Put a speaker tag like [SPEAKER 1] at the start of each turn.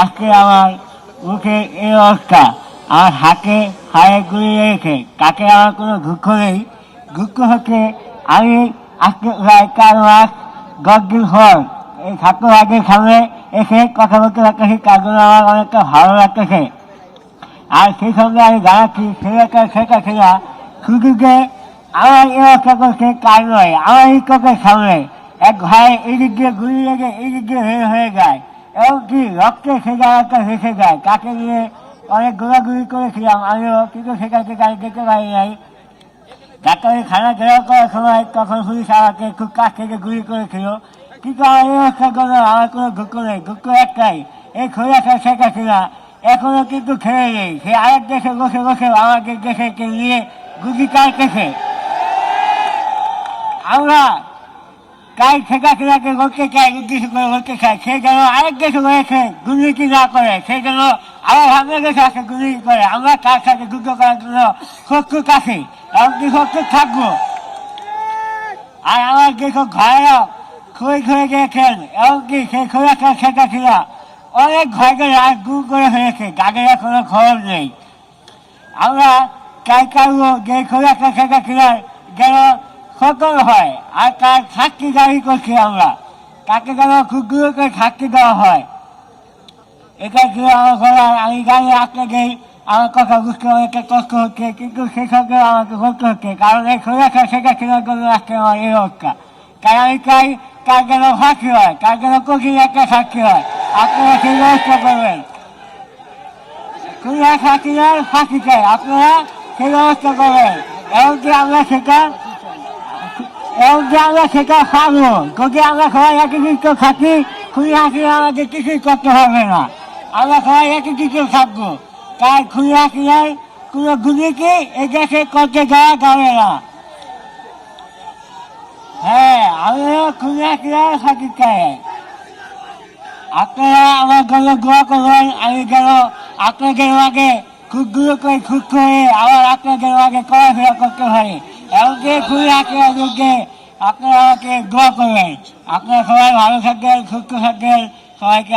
[SPEAKER 1] আজকে আমার মুখে এই অবস্থা। আমার হাতে হায়ে গুলি রেখে তাকে আমার কোনো দুঃখ নেই? দুঃখ হচ্ছে আমি আজকে প্রায় চার মাস দশ দিন পর এই ছাত্র রাজ্যের সামনে এসে কথা বলতে পারতেছি তার জন্য আমার অনেকটা ভালো লাগতেছে। আর সেই সঙ্গে আমি জানাচ্ছি ছেলেটা সেটা ছেলে শুধু যে আমার এই অবস্থা করছে তার নয়, আমার এই সামনে এক ভাই এই দিক দিয়ে গুলি লেগে এই দিক দিয়ে হয়ে যায়। এবং কি, রক্তে সে জায়গাটা ভেসে যায় তাকে নিয়ে অনেক গোলাগুলি করেছিলাম, আমিও কিন্তু সেটাকে গাড়ি দেখতে পারি নাই ডাক্তারি খানা ঘেরাও করার সময় তখন পুলিশ আমাকে খুব কাছ থেকে গুলি করেছিল। কিন্তু আমার এই অবস্থার জন্য আমার কোনো দুঃখ নেই, দুঃখ একটাই, এই খোলাটা শেখা ছিল এখনও কিন্তু খেয়ে নেই, সে আরেক দেশে বসে বসে আমাদের দেশকে নিয়ে গুলি কাটতেছে আমরা কাল শেখা খিলাকে বলতে চাই উদ্দেশ্য করে বলতে চাই সে যেন আরেক দেশে রয়েছে দুর্নীতি না করে, সে যেন আবার আমাদের দেশে আসে দুর্নীতি করে। আমরা তার সাথে যুদ্ধ করার জন্য শত্রু কাছে এমনকি শত্রু থাকব? আর আমার যেসব ভাইরা খুঁড়ে খুঁড়ে গিয়েছেন। এমনকি সেই খোলাটা শেখা ছিল। অনেক ঘরকে রাত দূর করে হয়েছে তাদের কোনো খবর নেই। আমরা চাই কারও যে খোলাটা শেখা ছিল, যেন সকল হয়। আর তার সাক্ষী দাবি করছি আমরা? তাকে যেন করে সাক্ষী দেওয়া হয়। এটা ছিল আমার আমি জানি আপনাকে আমার কথা বুঝতে অনেকটা কষ্ট হচ্ছে, কিন্তু সঙ্গে আমাকে করতে হচ্ছে, কারণ এই খোলাটা সেটা ছিল জন্য আজকে আমার এই অবস্থা তাই আমি চাই তার যেন ফাঁকি হয় তার যেন কঠিন একটা সাক্ষী হয়। আপনারা সেই ব্যবস্থা করবেন। খুলনা সাক্ষীরা ফাঁকি চাই, আপনারা সেই ব্যবস্থা করবেন। এমনকি আমরা সেটা এমনকি আমরা সেটা পাবো যদি আমরা সবাই কিছু থাকি খুলি হাসিরা আমাদের কিছুই করতে হবে না। আমরা সবাই কিছু থাকব তাই খুলি হাসিরার কোনো গুলিকে এই দেশে করতে দেওয়া যাবে না। হ্যাঁ আমিও খুলি হাসিরার ফাঁকি চাই। আপনারা আমার জন্য দোয়া করবেন, আমি যেন আপনাদের আগে আবার আপনাদের আগে করতে আপনারা আমাকে দোয়া করবেন। আপনারা সবাই ভালো থাকবেন সুস্থ থাকবেন সবাইকে